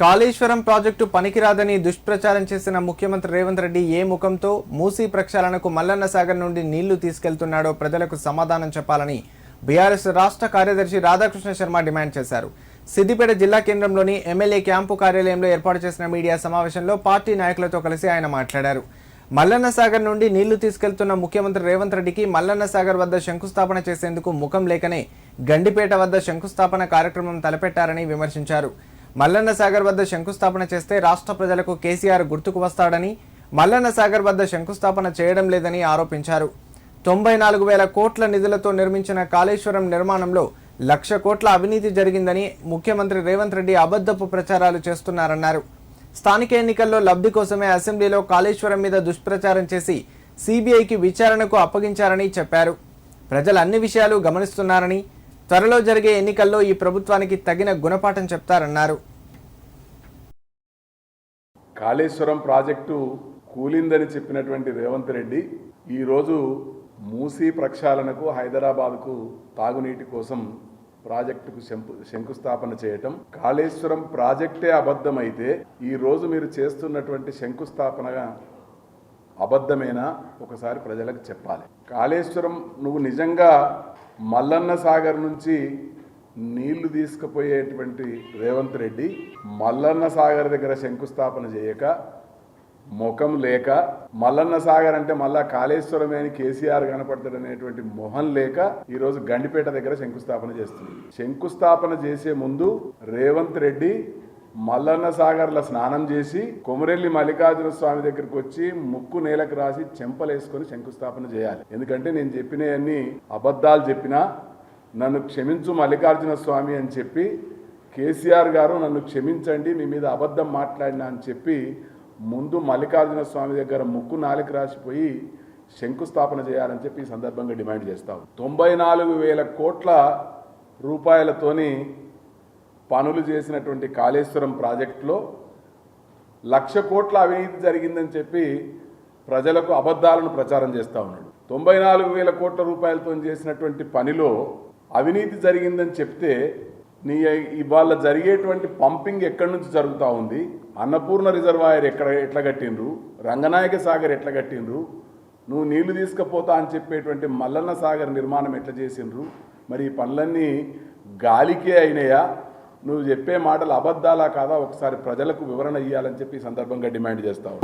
Kaleshwaram project పనికిరాదని దుష్ప్రచారం చేసిన ముఖ్యమంత్రి రేవంత్ రెడ్డి ఏ ముఖంతో మూసీ ప్రక్షాళనకు మల్లన్న సాగర్ నుండి నీళ్ళు తీసుకెళ్తున్నాడో ప్రజలకు సమాధానం చెప్పాలని బీఆర్ఎస్ రాష్ట్ర కార్యదర్శి రాధాకృష్ణ శర్మ డిమాండ్ చేశారు. సిద్దిపేట జిల్లా కేంద్రంలోని ఎమ్మెల్యే క్యాంపు కార్యాలయంలో ఏర్పాటు చేసిన మీడియా సమావేశంలో పార్టీ నాయకులతో కలిసి ఆయన మాట్లాడారు. మల్లన్న సాగర్ నుండి నీళ్ళు తీసుకెళ్తున్న ముఖ్యమంత్రి రేవంత్ రెడ్డికి మల్లన్న సాగర్ వద్ద శంకుస్థాపన చేసేందుకు ముఖం లేకనే గండిపేట వద్ద శంకుస్థాపన కార్యక్రమం తలపెట్టారని విమర్శించారు. మల్లన్న సాగర్ వద్ద శంకుస్థాపన చేస్తే రాష్ట్ర ప్రజలకు కేసీఆర్ గుర్తుకు వస్తాడని మల్లన్న సాగర్ వద్ద శంకుస్థాపన చేయడం లేదని ఆరోపించారు. తొంభై నాలుగు వేల కోట్ల నిధులతో నిర్మించిన కాళేశ్వరం నిర్మాణంలో లక్ష కోట్ల అవినీతి జరిగిందని ముఖ్యమంత్రి రేవంత్ రెడ్డి అబద్ధపు ప్రచారాలు చేస్తున్నారన్నారు. స్థానిక ఎన్నికల్లో లబ్ధి కోసమే అసెంబ్లీలో కాళేశ్వరం మీద దుష్ప్రచారం చేసి సిబిఐకి విచారణకు అప్పగించారని చెప్పారు. ప్రజలు అన్ని విషయాలు గమనిస్తున్నారని త్వరలో జరిగే ఎన్నికల్లో ఈ ప్రభుత్వానికి తగిన గుణపాఠం చెప్తారన్నారు. కాళేశ్వరం ప్రాజెక్టు కూలిందని చెప్పినటువంటి రేవంత్ రెడ్డి ఈరోజు మూసీ ప్రక్షాళనకు హైదరాబాద్కు తాగునీటి కోసం ప్రాజెక్టుకు శంకు శంకుస్థాపన చేయటం. కాళేశ్వరం ప్రాజెక్టే అబద్ధమైతే ఈ రోజు మీరు చేస్తున్నటువంటి శంకుస్థాపనగా అబద్ధమేనా? ఒకసారి ప్రజలకు చెప్పాలి. కాళేశ్వరం నువ్వు నిజంగా మల్లన్న సాగర్ నుంచి నీళ్ళు తీసుకుపోయేటువంటి రేవంత్ రెడ్డి మల్లన్న సాగర్ దగ్గర శంకుస్థాపన చేయక ముఖం లేక మల్లన్న సాగర్ అంటే మళ్ళా కాళేశ్వరమే అని కేసీఆర్ కనపడతాడనేటువంటి మొహం లేక ఈరోజు గండిపేట దగ్గర శంకుస్థాపన చేస్తుంది. శంకుస్థాపన చేసే ముందు రేవంత్ రెడ్డి మల్లన్న సాగర్లో స్నానం చేసి కొమరెల్లి మల్లికార్జున స్వామి దగ్గరికి వచ్చి ముక్కు నేలకు రాసి చెంపలేసుకొని శంకుస్థాపన చేయాలి. ఎందుకంటే నేను చెప్పినవన్నీ అబద్ధాలు చెప్పినా నన్ను క్షమించు మల్లికార్జున స్వామి అని చెప్పి కేసీఆర్ గారు నన్ను క్షమించండి మీ మీద అబద్ధం మాట్లాడినా అని చెప్పి ముందు మల్లికార్జున స్వామి దగ్గర ముక్కు నాలుగు రాసిపోయి శంకుస్థాపన చేయాలని చెప్పి ఈ సందర్భంగా డిమాండ్ చేస్తాం తొంభై నాలుగు వేల కోట్ల రూపాయలతోని పనులు చేసినటువంటి కాళేశ్వరం ప్రాజెక్టులో లక్ష కోట్ల అవినీతి జరిగిందని చెప్పి ప్రజలకు అబద్ధాలను ప్రచారం చేస్తూ ఉన్నాడు. తొంభై నాలుగు వేల కోట్ల రూపాయలతో చేసినటువంటి పనిలో అవినీతి జరిగిందని చెప్తే నీ ఇవాళ జరిగేటువంటి పంపింగ్ ఎక్కడి నుంచి జరుగుతూ ఉంది? అన్నపూర్ణ రిజర్వాయర్ ఎక్కడ ఎట్లా కట్టిండ్రు? రంగనాయక సాగర్ ఎట్లా కట్టిండ్రు? నువ్వు నీళ్ళు తీసుకుపోతా అని చెప్పేటువంటి మల్లన్న సాగర్ నిర్మాణం ఎట్లా చేసిండ్రు? మరి ఈ పనులన్నీ గాలికే అయినాయా? నువ్వు చెప్పే మాటలు అబద్ధాలా కాదా? ఒకసారి ప్రజలకు వివరణ ఇవ్వాలని చెప్పి ఈ సందర్భంగా డిమాండ్ చేస్తావు